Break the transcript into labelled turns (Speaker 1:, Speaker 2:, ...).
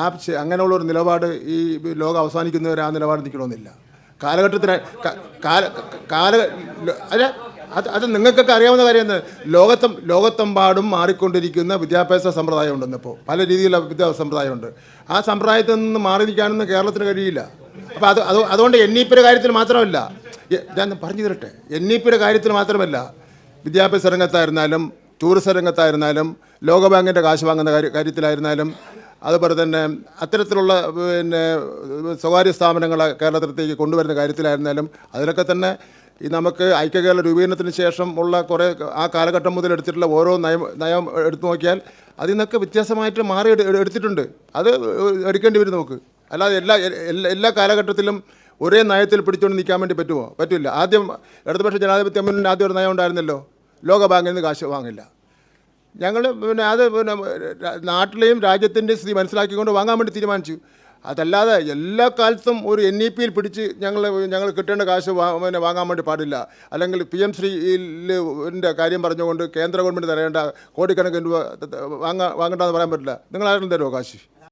Speaker 1: ആ അങ്ങനെയുള്ള ഒരു നിലപാട് ഈ ലോകം അവസാനിക്കുന്നവരെ ആ നിലപാട് നിൽക്കണമെന്നില്ല. കാലഘട്ടത്തിന് കാല അല്ല അത് അത് നിങ്ങൾക്കൊക്കെ അറിയാവുന്ന കാര്യം ലോകത്തും ലോകത്തെമ്പാടും മാറിക്കൊണ്ടിരിക്കുന്ന വിദ്യാഭ്യാസ സമ്പ്രദായം ഉണ്ടെന്ന് ഇപ്പോൾ പല രീതിയിലുള്ള വിദ്യാഭ്യാസ സമ്പ്രദായമുണ്ട്. ആ സമ്പ്രദായത്തിൽ നിന്ന് മാറി നിൽക്കാനൊന്നും കേരളത്തിന് കഴിയില്ല. അപ്പോൾ അത് അത് അതുകൊണ്ട് എൻ ഇ പിയുടെ കാര്യത്തിൽ മാത്രമല്ല ഞാൻ പറഞ്ഞു തരട്ടെ എൻ ഇ പിയുടെ കാര്യത്തിൽ മാത്രമല്ല വിദ്യാഭ്യാസ രംഗത്തായിരുന്നാലും ടൂറിസം രംഗത്തായിരുന്നാലും ലോകബാങ്കിന്റെ കാശ് വാങ്ങുന്ന കാര്യ കാര്യത്തിലായിരുന്നാലും അതുപോലെ തന്നെ അത്തരത്തിലുള്ള പിന്നെ സ്വകാര്യ സ്ഥാപനങ്ങളെ കേരളത്തിലേക്ക് കൊണ്ടുവരുന്ന കാര്യത്തിലായിരുന്നാലും അതിലൊക്കെ തന്നെ ഈ നമുക്ക് ഐക്യകേരള രൂപീകരണത്തിന് ശേഷം ഉള്ള കുറേ ആ കാലഘട്ടം മുതൽ എടുത്തിട്ടുള്ള ഓരോ നയം നയം എടുത്തു നോക്കിയാൽ അതിൽ നിന്നൊക്കെ വ്യത്യാസമായിട്ട് മാറി എടുത്തിട്ടുണ്ട്. അത് എടുക്കേണ്ടി വരും നമുക്ക്. അല്ലാതെ എല്ലാ എല്ലാ കാലഘട്ടത്തിലും ഒരേ നയത്തിൽ പിടിച്ചുകൊണ്ട് നിൽക്കാൻ വേണ്ടി പറ്റുമോ? പറ്റില്ല. ആദ്യം ഇടതുപക്ഷ ജനാധിപത്യ മുന്നിൽ ആദ്യം ഒരു നയം ഉണ്ടായിരുന്നല്ലോ. ലോകബാങ്കിൽ നിന്ന് കാശ് വാങ്ങില്ല. ഞങ്ങൾ പിന്നെ അത് പിന്നെ നാട്ടിലെയും രാജ്യത്തിന്റെയും സ്ഥിതി മനസ്സിലാക്കിക്കൊണ്ട് വാങ്ങാൻ വേണ്ടി തീരുമാനിച്ചു. അതല്ലാതെ എല്ലാ കാലത്തും ഒരു എൻ ഇ പിയിൽ പിടിച്ച് ഞങ്ങൾ ഞങ്ങൾ കിട്ടേണ്ട കാശ് പിന്നെ വാങ്ങാൻ വേണ്ടി പാടില്ല. അല്ലെങ്കിൽ പി എം ശ്രീന്റെ കാര്യം പറഞ്ഞുകൊണ്ട് കേന്ദ്ര ഗവൺമെന്റ് തരേണ്ട കോടിക്കണക്കിന് രൂപ വാങ്ങാ വാങ്ങണ്ടെന്ന് പറയാൻ പറ്റില്ല. നിങ്ങൾ തരുമോ കാശ്?